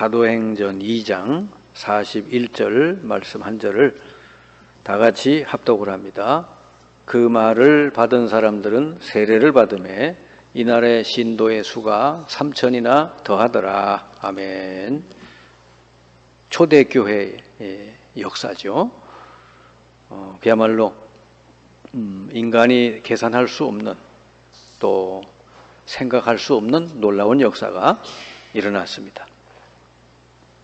사도행전 2장 41절 말씀 한 절을 다 같이 합독을 합니다. 그 말을 받은 사람들은 세례를 받음에 이날의 신도의 수가 3천이나 더하더라. 아멘. 초대교회의 역사죠. 어, 그야말로 음, 인간이 계산할 수 없는 또 생각할 수 없는 놀라운 역사가 일어났습니다.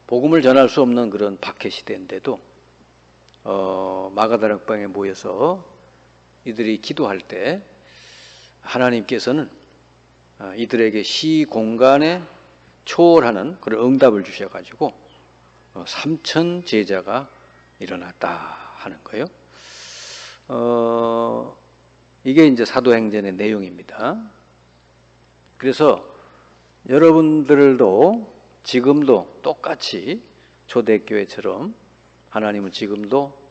복음을 전할 수 없는 그런 박해 시대인데도 어, 마가다락방에 모여서 이들이 기도할 때 하나님께서는 어, 이들에게 시 공간에 초월하는 그런 응답을 주셔가지고 어, 3천 제자가 일어났다 하는 거예요. 어, 이게 이제 사도행전의 내용입니다. 그래서 여러분들도 지금도 똑같이 초대교회처럼 하나님은 지금도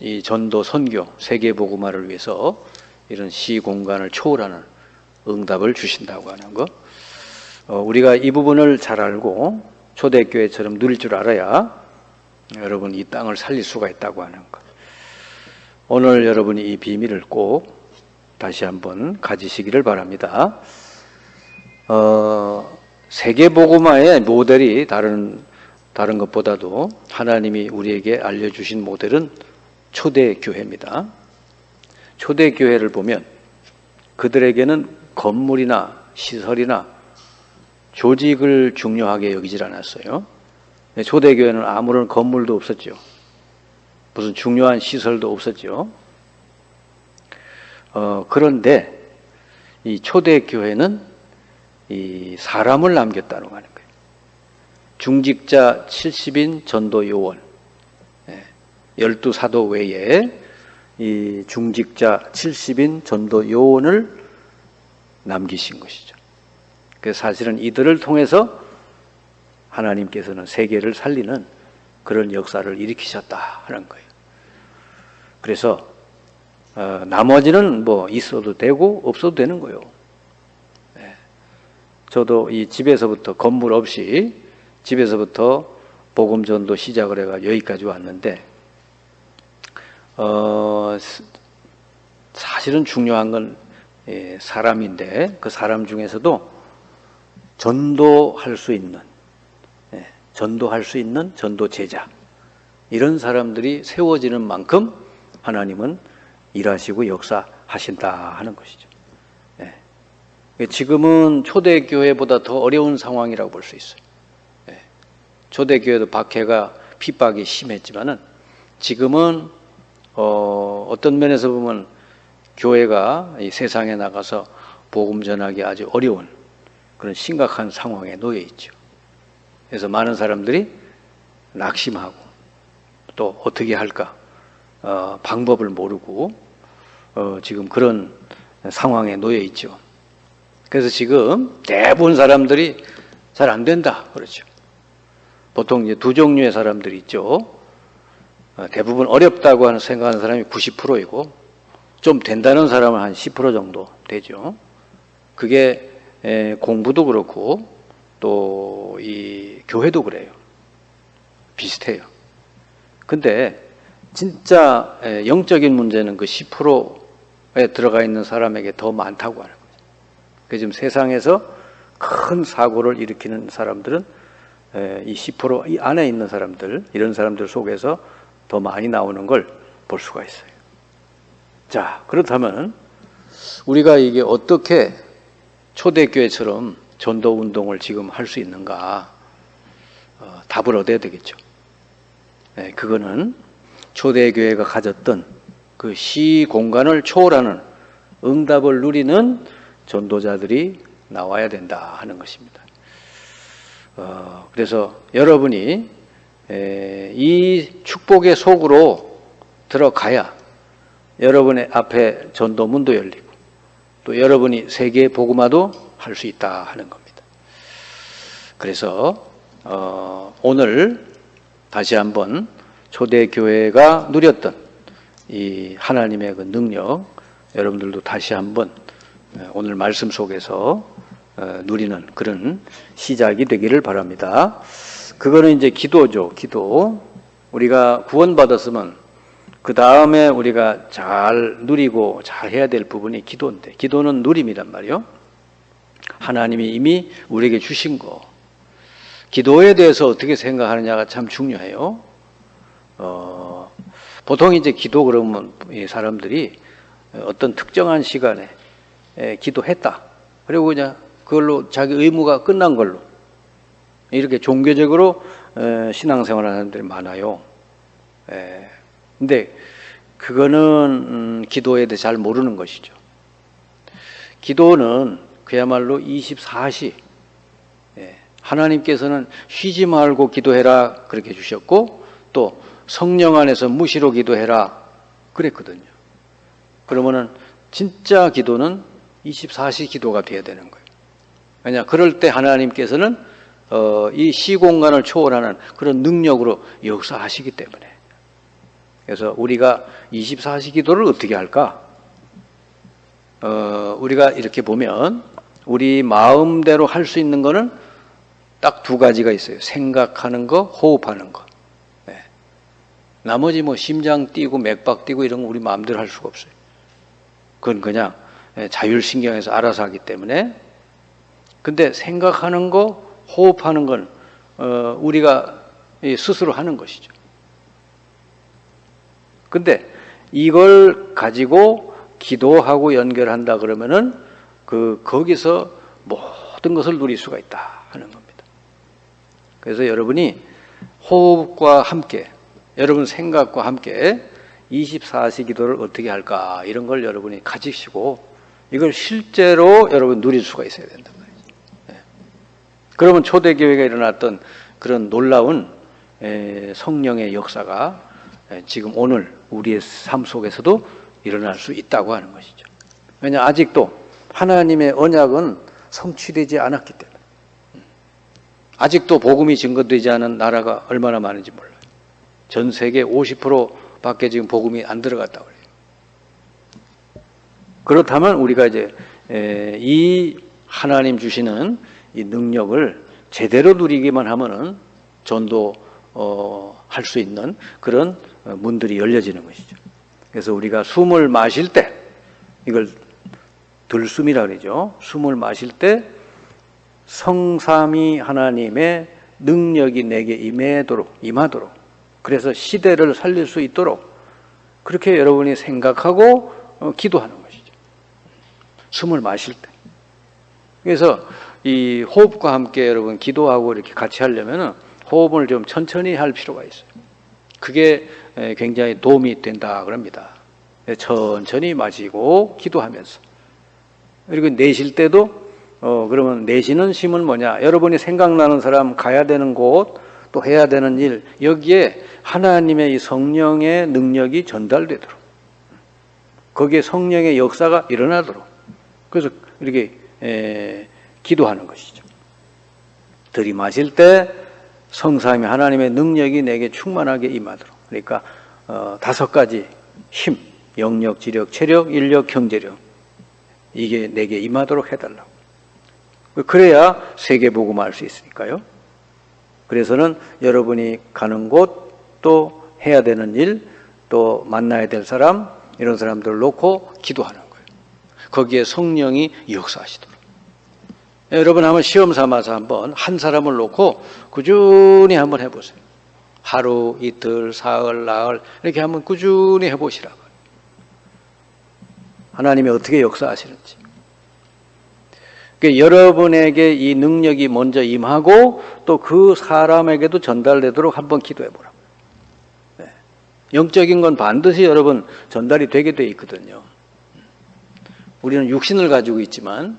이 전도 선교 세계 복음화를 위해서 이런 시 공간을 초월하는 응답을 주신다고 하는 것. 어, 우리가 이 부분을 잘 알고 초대교회처럼 누릴 줄 알아야 여러분 이 땅을 살릴 수가 있다고 하는 것. 오늘 여러분이 이 비밀을 꼭 다시 한번 가지시기를 바랍니다. 어, 세계 복음화의 모델이 다른 다른 것보다도 하나님이 우리에게 알려주신 모델은 초대 교회입니다. 초대 교회를 보면 그들에게는 건물이나 시설이나 조직을 중요하게 여기질 않았어요. 초대 교회는 아무런 건물도 없었죠. 무슨 중요한 시설도 없었죠. 어, 그런데 이 초대 교회는 이 사람을 남겼다는 하는 거예요. 중직자 70인 전도 요원, 예, 열두 사도 외에 이 중직자 70인 전도 요원을 남기신 것이죠. 그래서 사실은 이들을 통해서 하나님께서는 세계를 살리는 그런 역사를 일으키셨다 하는 거예요. 그래서 어, 나머지는 뭐 있어도 되고 없어도 되는 거예요. 네. 저도 이 집에서부터 건물 없이 집에서부터 복음 전도 시작을 해가 여기까지 왔는데 어, 사실은 중요한 건 예, 사람인데 그 사람 중에서도 전도할 수 있는 예, 전도할 수 있는 전도 제자 이런 사람들이 세워지는 만큼 하나님은 일하시고 역사하신다 하는 것이죠. 예. 지금은 초대교회보다 더 어려운 상황이라고 볼 수 있어요. 예. 초대교회도 박해가 핍박이 심했지만은 지금은 어, 어떤 면에서 보면 교회가 이 세상에 나가서 복음 전하기 아주 어려운 그런 심각한 상황에 놓여 있죠. 그래서 많은 사람들이 낙심하고 또 어떻게 할까 어, 방법을 모르고 어, 지금 그런 상황에 놓여 있죠. 그래서 지금 대부분 사람들이 잘 안 된다 그렇죠. 보통 이제 두 종류의 사람들이 있죠. 어, 대부분 어렵다고 하는 생각하는 사람이 90%이고 좀 된다는 사람은 한 10% 정도 되죠. 그게 에, 공부도 그렇고 또 이 교회도 그래요. 비슷해요. 근데 진짜 영적인 문제는 그 10%에 들어가 있는 사람에게 더 많다고 하는 지금 세상에서 큰 사고를 일으키는 사람들은 이 10%이 안에 있는 사람들, 이런 사람들 속에서 더 많이 나오는 걸 볼 수가 있어요. 자, 그렇다면 우리가 이게 어떻게 초대교회처럼 전도 운동을 지금 할 수 있는가? 어, 답을 얻어야 되겠죠. 네, 그거는 초대교회가 가졌던 그 시 공간을 초월하는 응답을 누리는 전도자들이 나와야 된다 하는 것입니다. 어, 그래서 여러분이 에, 이 축복의 속으로 들어가야 여러분의 앞에 전도문도 열리고 또 여러분이 세계 복음화도 할 수 있다 하는 겁니다. 그래서 어, 오늘 다시 한번 초대교회가 누렸던 이 하나님의 그 능력 여러분들도 다시 한번 오늘 말씀 속에서 어, 누리는 그런 시작이 되기를 바랍니다. 그거는 이제 기도죠, 기도. 우리가 구원받았으면 그 다음에 우리가 잘 누리고 잘 해야 될 부분이 기도인데, 기도는 누림이란 말이요. 하나님이 이미 우리에게 주신 거. 기도에 대해서 어떻게 생각하느냐가 참 중요해요. 어, 보통 이제 기도 그러면 이 사람들이 어떤 특정한 시간에 에, 기도했다. 그리고 그냥 그걸로 자기 의무가 끝난 걸로 이렇게 종교적으로 에, 신앙생활 하는 사람들이 많아요. 에, 근데 그거는 음, 기도에 대해 잘 모르는 것이죠. 기도는 그야말로 24시 예, 하나님께서는 쉬지 말고 기도해라 그렇게 주셨고 또 성령 안에서 무시로 기도해라 그랬거든요. 그러면은 진짜 기도는 24시 기도가 돼야 되는 거예요. 왜냐 그럴 때 하나님께서는 어, 이 시공간을 초월하는 그런 능력으로 역사하시기 때문에 그래서 우리가 24시 기도를 어떻게 할까? 어, 우리가 이렇게 보면 우리 마음대로 할 수 있는 거는 딱 두 가지가 있어요. 생각하는 거, 호흡하는 거. 네. 나머지 뭐 심장 뛰고 맥박 뛰고 이런 거 우리 마음대로 할 수가 없어요. 그건 그냥 예, 자율신경에서 알아서 하기 때문에. 근데 생각하는 거, 호흡하는 건 어, 우리가 스스로 하는 것이죠. 근데 이걸 가지고 기도하고 연결한다 그러면은 그 거기서 모든 것을 누릴 수가 있다 하는 겁니다. 그래서 여러분이 호흡과 함께 여러분 생각과 함께 24시 기도를 어떻게 할까 이런 걸 여러분이 가지시고 이걸 실제로 여러분 누릴 수가 있어야 된단 말이죠. 예. 그러면 초대교회가 일어났던 그런 놀라운 성령의 역사가 지금 오늘 우리의 삶 속에서도 일어날 수 있다고 하는 것이죠. 왜냐 아직도 하나님의 언약은 성취되지 않았기 때문에 아직도 복음이 증거되지 않은 나라가 얼마나 많은지 몰라요. 전 세계 50%밖에 지금 복음이 안 들어갔다고 그렇다면 우리가 이제 이 하나님 주시는 이 능력을 제대로 누리기만 하면은 전도 어, 할 수 있는 그런 문들이 열려지는 것이죠. 그래서 우리가 숨을 마실 때 이걸 들숨이라 그러죠. 숨을 마실 때 성삼이 하나님의 능력이 내게 임하도록 임하도록 그래서 시대를 살릴 수 있도록 그렇게 여러분이 생각하고 어, 기도하는 것이죠. 숨을 마실 때. 그래서 이 호흡과 함께 여러분 기도하고 이렇게 같이 하려면은 호흡을 좀 천천히 할 필요가 있어요. 그게 굉장히 도움이 된다 그럽니다. 천천히 마시고 기도하면서 그리고 내쉴 때도 어 그러면 내쉬는 심은 뭐냐? 여러분이 생각나는 사람 가야 되는 곳 또 해야 되는 일 여기에 하나님의 이 성령의 능력이 전달되도록 거기에 성령의 역사가 일어나도록 그래서 이렇게 에, 기도하는 것이죠. 들이마실 때 성삼이 하나님의 능력이 내게 충만하게 임하도록 그러니까 어, 다섯 가지 힘 영력, 지력, 체력, 인력, 경제력 이게 내게 임하도록 해달라고. 그래야 세계 복음 할 수 있으니까요. 그래서는 여러분이 가는 곳, 또 해야 되는 일, 또 만나야 될 사람, 이런 사람들을 놓고 기도하는 거기에 성령이 역사하시도록. 여러분 한번 시험 삼아서 한번 한 사람을 놓고 꾸준히 한번 해보세요. 하루, 이틀, 사흘, 나흘, 이렇게 한번 꾸준히 해보시라고. 하나님이 어떻게 역사하시는지. 그러니까 여러분에게 이 능력이 먼저 임하고 또 그 사람에게도 전달되도록 한번 기도해 보라고. 네. 영적인 건 반드시 여러분 전달이 되게 돼 있거든요. 우리는 육신을 가지고 있지만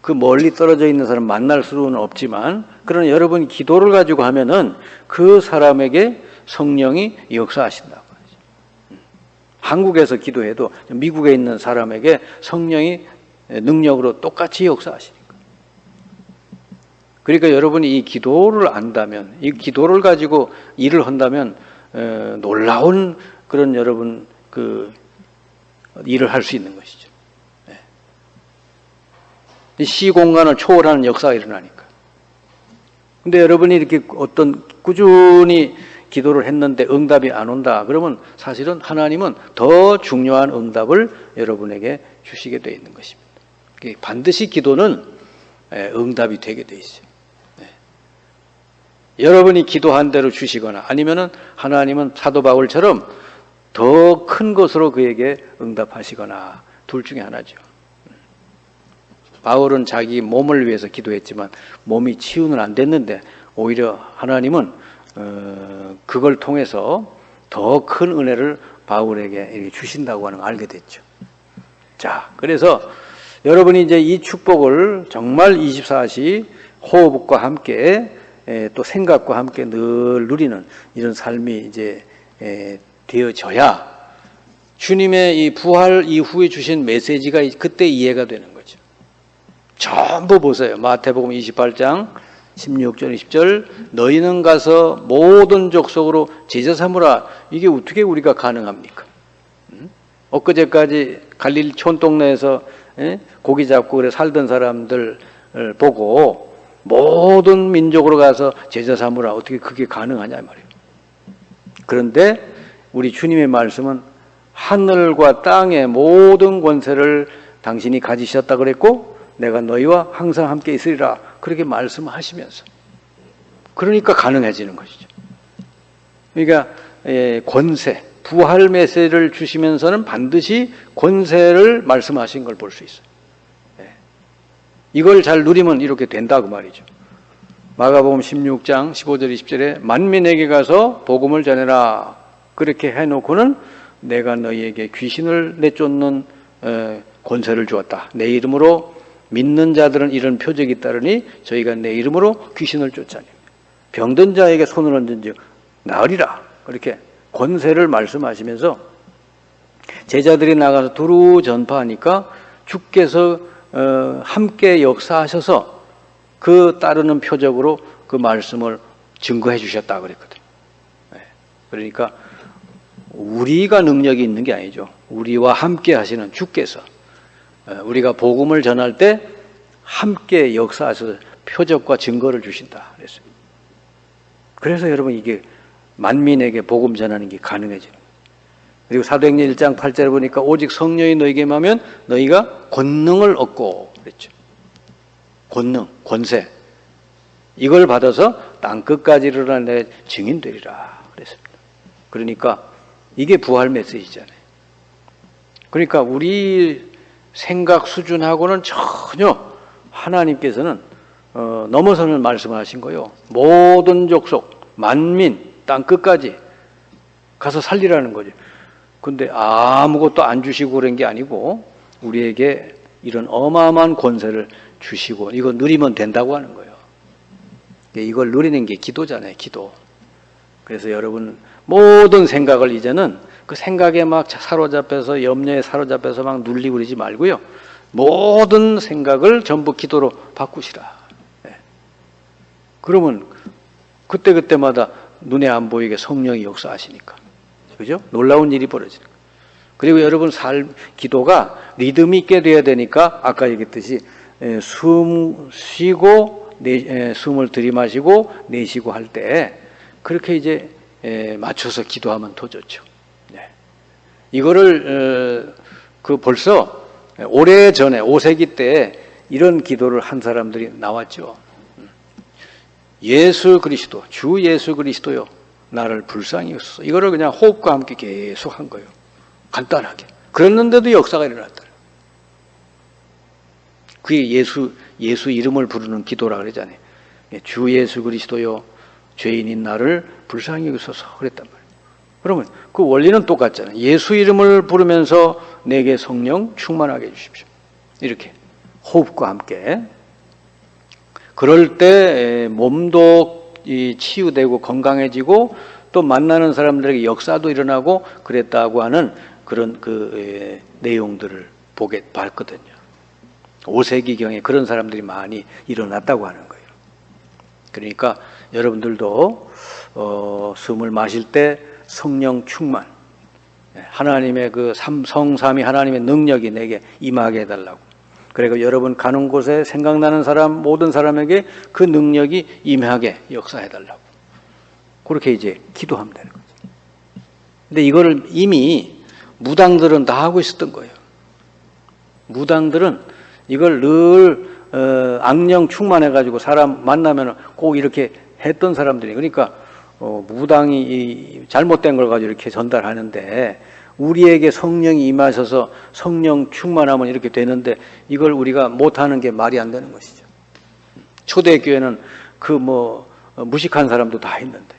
그 멀리 떨어져 있는 사람 만날 수는 없지만 그러나 여러분이 기도를 가지고 하면은 그 사람에게 성령이 역사하신다. 한국에서 기도해도 미국에 있는 사람에게 성령이 능력으로 똑같이 역사하시니까. 그러니까 여러분이 이 기도를 안다면, 이 기도를 가지고 일을 한다면 놀라운 그런 여러분 그 일을 할 수 있는 것이죠. 네. 시 공간을 초월하는 역사가 일어나니까. 근데 여러분이 이렇게 어떤 꾸준히 기도를 했는데 응답이 안 온다. 그러면 사실은 하나님은 더 중요한 응답을 여러분에게 주시게 돼 있는 것입니다. 반드시 기도는 예, 응답이 되게 돼 있어요. 네. 여러분이 기도한 대로 주시거나 아니면은 하나님은 사도 바울처럼 더 큰 것으로 그에게 응답하시거나 둘 중에 하나죠. 바울은 자기 몸을 위해서 기도했지만 몸이 치유는 안 됐는데 오히려 하나님은 어, 그걸 통해서 더 큰 은혜를 바울에게 주신다고 하는 걸 알게 됐죠. 자, 그래서 여러분이 이제 이 축복을 정말 24시 호흡과 함께 에, 또 생각과 함께 늘 누리는 이런 삶이 이제 에, 되어져야 주님의 이 부활 이후에 주신 메시지가 그때 이해가 되는 거죠. 전부 보세요. 마태복음 28장 16절 20절 너희는 가서 모든 족속으로 제자 삼으라 이게 어떻게 우리가 가능합니까? 음? 엊그제까지 갈릴 촌동네에서 예? 고기 잡고 그래 살던 사람들 보고 모든 민족으로 가서 제자 삼으라 어떻게 그게 가능하냐 말이에요. 그런데 우리 주님의 말씀은 하늘과 땅의 모든 권세를 당신이 가지셨다 그랬고 내가 너희와 항상 함께 있으리라 그렇게 말씀하시면서 그러니까 가능해지는 것이죠. 그러니까 예, 권세, 부활 메시를 주시면서는 반드시 권세를 말씀하신 걸 볼 수 있어요. 예. 이걸 잘 누리면 이렇게 된다고 말이죠. 마가복음 16장 15절 20절에 만민에게 가서 복음을 전해라 그렇게 해놓고는 내가 너희에게 귀신을 내쫓는 권세를 주었다. 내 이름으로 믿는 자들은 이런 표적이 따르니 저희가 내 이름으로 귀신을 쫓아내 병든 자에게 손을 얹은즉 나으리라. 그렇게 권세를 말씀하시면서 제자들이 나가서 두루 전파하니까 주께서 어, 함께 역사하셔서 그 따르는 표적으로 그 말씀을 증거해 주셨다 그랬거든. 네. 그러니까 우리가 능력이 있는 게 아니죠. 우리와 함께 하시는 주께서 어, 우리가 복음을 전할 때 함께 역사하셔서 표적과 증거를 주신다 그랬어요. 그래서 여러분 이게 만민에게 복음 전하는 게 가능해지는 그리고 사도행전 1장 8절에 보니까 오직 성령이 너에게 임하면 너희가 권능을 얻고 그랬죠. 권능, 권세. 이걸 받아서 땅 끝까지 일어난 내 증인 되리라 그랬습니다. 그러니까 이게 부활 메시지잖아요. 그러니까 우리 생각 수준하고는 전혀 하나님께서는 어, 넘어서는 말씀하신 거요. 모든 족속, 만민, 땅 끝까지 가서 살리라는 거죠. 근데 아무것도 안 주시고 그런 게 아니고 우리에게 이런 어마어마한 권세를 주시고 이거 누리면 된다고 하는 거예요. 이걸 누리는 게 기도잖아요, 기도. 그래서 여러분 모든 생각을 이제는 그 생각에 막 사로잡혀서 염려에 사로잡혀서 막 눌리고 그러지 말고요. 모든 생각을 전부 기도로 바꾸시라. 네. 그러면 그때그때마다 눈에 안 보이게 성령이 역사하시니까. 그죠? 놀라운 일이 벌어지는 거예요. 그리고 여러분 삶, 기도가 리듬 있게 돼야 되니까 아까 얘기했듯이 숨 쉬고, 내, 숨을 들이마시고, 내쉬고 할 때 그렇게 이제 맞춰서 기도하면 더 좋죠. 네. 이거를 어, 그 벌써 오래 전에 5세기 때 이런 기도를 한 사람들이 나왔죠. 예수 그리스도, 주 예수 그리스도요, 나를 불쌍히 여소서. 이거를 그냥 호흡과 함께 계속 한 거예요. 간단하게. 그랬는데도 역사가 일어났다. 그게 예수, 예수 이름을 부르는 기도라 그러잖아요. 예, 주 예수 그리스도요, 죄인인 나를 불쌍히 여기소서 그랬단 말이에요. 그러면 그 원리는 똑같잖아요. 예수 이름을 부르면서 내게 성령 충만하게 해주십시오. 이렇게 호흡과 함께 그럴 때 몸도 치유되고 건강해지고 또 만나는 사람들에게 역사도 일어나고 그랬다고 하는 그런 그 내용들을 보게 봤거든요. 5세기경에 그런 사람들이 많이 일어났다고 하는 거예요. 그러니까 여러분들도 어, 숨을 마실 때 성령 충만, 하나님의 그 삼, 성삼이 하나님의 능력이 내게 임하게 해달라고. 그리고 여러분 가는 곳에 생각나는 사람 모든 사람에게 그 능력이 임하게 역사해 달라고. 그렇게 이제 기도하면 되는 거죠. 근데 이거를 이미 무당들은 다 하고 있었던 거예요. 무당들은 이걸 늘 어, 악령 충만해가지고 사람 만나면 꼭 이렇게 했던 사람들이 그러니까 어, 무당이 이 잘못된 걸 가지고 이렇게 전달하는데 우리에게 성령이 임하셔서 성령 충만하면 이렇게 되는데 이걸 우리가 못하는 게 말이 안 되는 것이죠. 초대교회는 그 뭐 무식한 사람도 다 했는데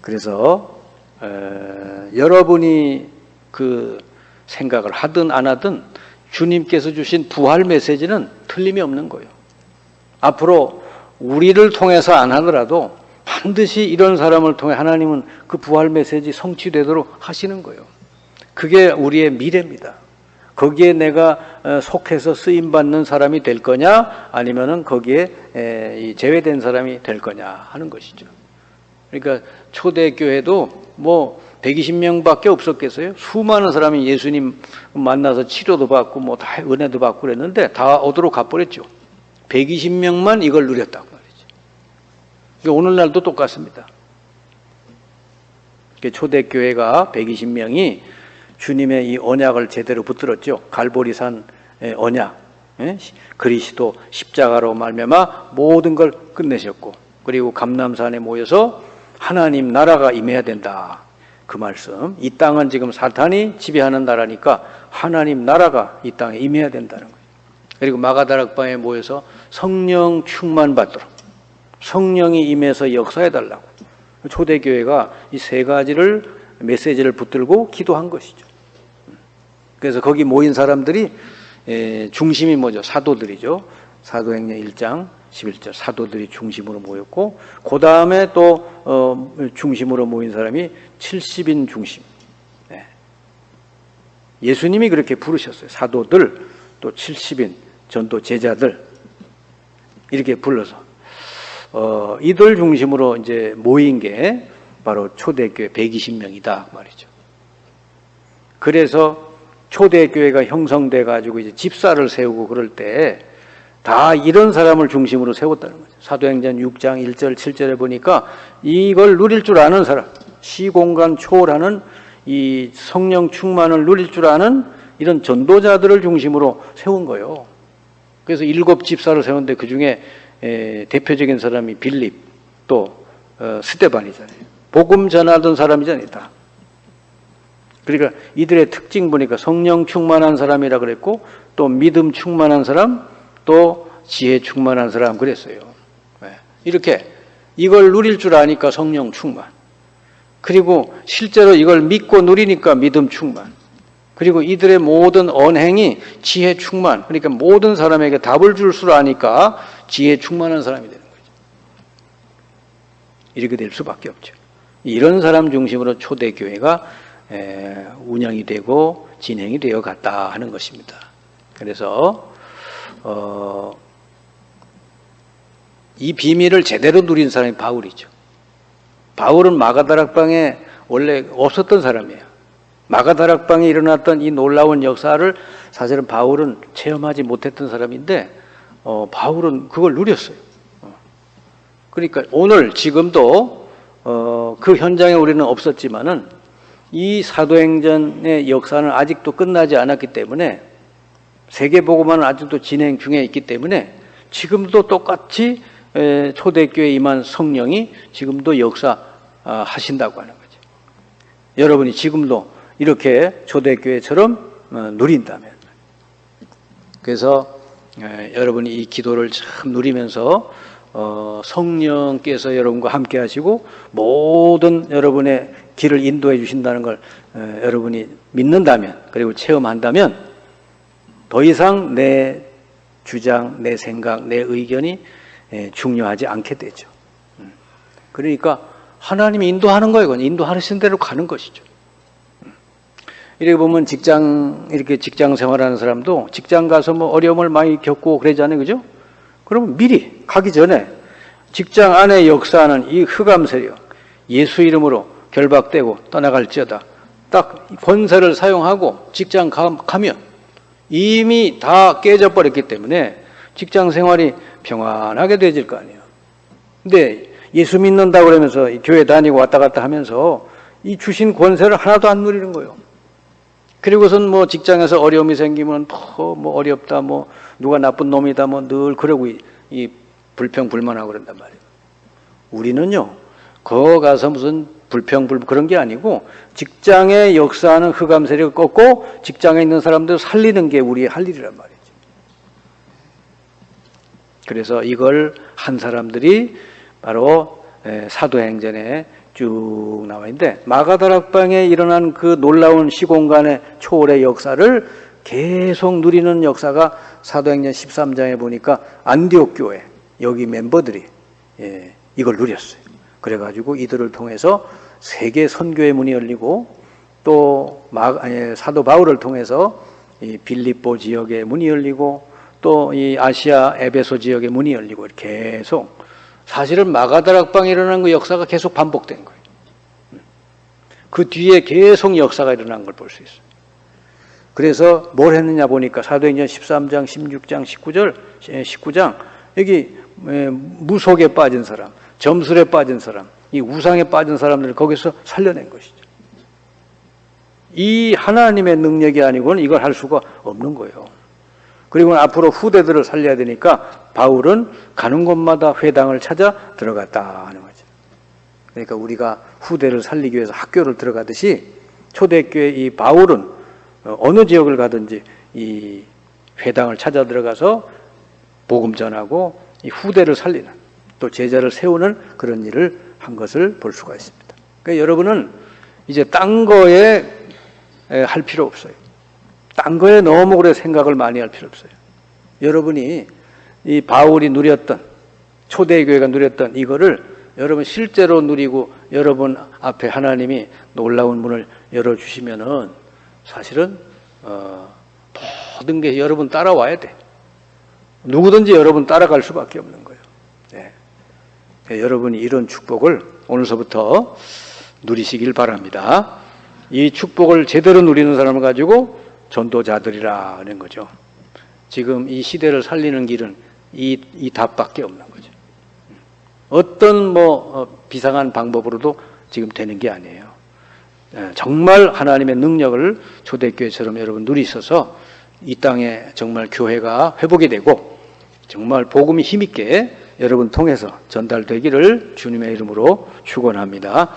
그래서 에, 여러분이 그 생각을 하든 안 하든 주님께서 주신 부활 메시지는 틀림이 없는 거예요. 앞으로 우리를 통해서 안 하더라도 반드시 이런 사람을 통해 하나님은 그 부활 메시지 성취되도록 하시는 거예요. 그게 우리의 미래입니다. 거기에 내가 어, 속해서 쓰임 받는 사람이 될 거냐, 아니면은 거기에 제외된 사람이 될 거냐 하는 것이죠. 그러니까 초대 교회도 뭐 120명밖에 없었겠어요? 수많은 사람이 예수님 만나서 치료도 받고 뭐 다 은혜도 받고 그랬는데 다 어디로 가버렸죠. 120명만 이걸 누렸다고. 오늘날도 똑같습니다. 초대교회가 120명이 주님의 이 언약을 제대로 붙들었죠. 갈보리산 언약, 그리스도 십자가로 말미암아 모든 걸 끝내셨고, 그리고 감남산에 모여서 하나님 나라가 임해야 된다. 그 말씀. 이 땅은 지금 사탄이 지배하는 나라니까 하나님 나라가 이 땅에 임해야 된다는 거예요. 그리고 마가다락방에 모여서 성령 충만 받도록 성령이 임해서 역사해 달라고 초대교회가 이 세 가지를 메시지를 붙들고 기도한 것이죠. 그래서 거기 모인 사람들이 중심이 뭐죠? 사도들이죠. 사도행전 1장 11절 사도들이 중심으로 모였고 그 다음에 또 어, 중심으로 모인 사람이 70인 중심. 네. 예수님이 그렇게 부르셨어요. 사도들 또 70인 전도 제자들 이렇게 불러서 어, 이들 중심으로 이제 모인 게 바로 초대교회 120명이다 말이죠. 그래서 초대교회가 형성돼 가지고 이제 집사를 세우고 그럴 때 다 이런 사람을 중심으로 세웠다는 거죠. 사도행전 6장 1절 7절에 보니까 이걸 누릴 줄 아는 사람, 시공간 초월하는 이 성령 충만을 누릴 줄 아는 이런 전도자들을 중심으로 세운 거예요. 그래서 일곱 집사를 세웠는데 그 중에 대표적인 사람이 빌립 또 어, 스테반이잖아요. 복음 전하던 사람이잖아요. 다. 그러니까 이들의 특징 보니까 성령 충만한 사람이라 그랬고 또 믿음 충만한 사람 또 지혜 충만한 사람 그랬어요. 네. 이렇게 이걸 누릴 줄 아니까 성령 충만. 그리고 실제로 이걸 믿고 누리니까 믿음 충만. 그리고 이들의 모든 언행이 지혜 충만. 그러니까 모든 사람에게 답을 줄 줄 아니까 지혜 충만한 사람이 되는 거죠. 이렇게 될 수밖에 없죠. 이런 사람 중심으로 초대교회가 운영이 되고 진행이 되어 갔다 하는 것입니다. 그래서 어, 이 비밀을 제대로 누린 사람이 바울이죠. 바울은 마가다락방에 원래 없었던 사람이에요. 마가다락방에 일어났던 이 놀라운 역사를 사실은 바울은 체험하지 못했던 사람인데 어, 바울은 그걸 누렸어요. 어. 그러니까 오늘 지금도 어, 그 현장에 우리는 없었지만은 이 사도행전의 역사는 아직도 끝나지 않았기 때문에 세계보고만은 아직도 진행 중에 있기 때문에 지금도 똑같이 초대교회 임한 성령이 지금도 역사 아, 하신다고 하는 거죠. 여러분이 지금도 이렇게 초대교회처럼 어, 누린다면. 그래서 여러분이 이 기도를 참 누리면서 어, 성령께서 여러분과 함께 하시고 모든 여러분의 길을 인도해 주신다는 걸 여러분이 믿는다면 그리고 체험한다면 더 이상 내 주장, 내 생각, 내 의견이 중요하지 않게 되죠. 음. 그러니까 하나님이 인도하는 거예요. 인도하신 대로 가는 것이죠. 음. 이렇게 보면 직장, 이렇게 직장 생활하는 사람도 직장 가서 뭐 어려움을 많이 겪고 그러잖아요. 그죠? 그러면 미리 가기 전에 직장 안에 역사하는 이 흑암 세력, 예수 이름으로 결박되고 떠나갈지어다. 딱 권세를 사용하고 직장 가면 이미 다 깨져버렸기 때문에 직장 생활이 평안하게 되질 거 아니에요. 근데 예수 믿는다 그러면서 이 교회 다니고 왔다 갔다 하면서 이 주신 권세를 하나도 안 누리는 거예요. 그리고선 뭐 직장에서 어려움이 생기면 뭐, 뭐 어렵다, 뭐 누가 나쁜 놈이다, 뭐 늘 그러고 이, 이 불평 불만하고 그런단 말이에요. 우리는요, 거 가서 무슨 불평 불 그런 게 아니고 직장에 역사하는 흑암 세력을 꺾고 직장에 있는 사람들 살리는 게 우리의 할 일이란 말이죠. 그래서 이걸 한 사람들이 바로 에, 사도행전에 쭉 나와 있는데 마가다락방에 일어난 그 놀라운 시공간의 초월의 역사를 계속 누리는 역사가 사도행전 13장에 보니까 안디옥 교회 여기 멤버들이 예, 이걸 누렸어요. 그래가지고 이들을 통해서 세계 선교의 문이 열리고 또 마, 아니, 사도 바울을 통해서 이 빌립보 지역의 문이 열리고 또 이 아시아 에베소 지역의 문이 열리고 계속 사실은 마가다락방에 일어난 그 역사가 계속 반복된 거예요. 그 뒤에 계속 역사가 일어난 걸 볼 수 있어요. 그래서 뭘 했느냐 보니까 사도행전 13장, 16장, 19절, 19장 여기 에, 무속에 빠진 사람, 점술에 빠진 사람, 이 우상에 빠진 사람들을 거기서 살려낸 것이죠. 이 하나님의 능력이 아니고는 이걸 할 수가 없는 거예요. 그리고 앞으로 후대들을 살려야 되니까 바울은 가는 곳마다 회당을 찾아 들어갔다 하는 거죠. 그러니까 우리가 후대를 살리기 위해서 학교를 들어가듯이 초대교회 이 바울은 어느 지역을 가든지 이 회당을 찾아 들어가서 복음 전하고 이 후대를 살리는 또 제자를 세우는 그런 일을 한 것을 볼 수가 있습니다. 그러니까 여러분은 이제 딴 거에 할 필요 없어요. 딴 거에 너무 오래 생각을 많이 할 필요 없어요. 여러분이 이 바울이 누렸던 초대교회가 누렸던 이거를 여러분 실제로 누리고 여러분 앞에 하나님이 놀라운 문을 열어 주시면은 사실은 어, 모든 게 여러분 따라와야 돼. 누구든지 여러분 따라갈 수밖에 없는 거예요. 네. 네, 여러분이 이런 축복을 오늘서부터 누리시길 바랍니다. 이 축복을 제대로 누리는 사람을 가지고 전도자들이라 하는 거죠. 지금 이 시대를 살리는 길은 이, 이 답밖에 없는 거죠. 어떤 뭐 어, 비상한 방법으로도 지금 되는 게 아니에요. 예, 정말 하나님의 능력을 초대교회처럼 여러분 누리셔서 이 땅에 정말 교회가 회복이 되고 정말 복음이 힘있게 여러분 통해서 전달되기를 주님의 이름으로 축원합니다.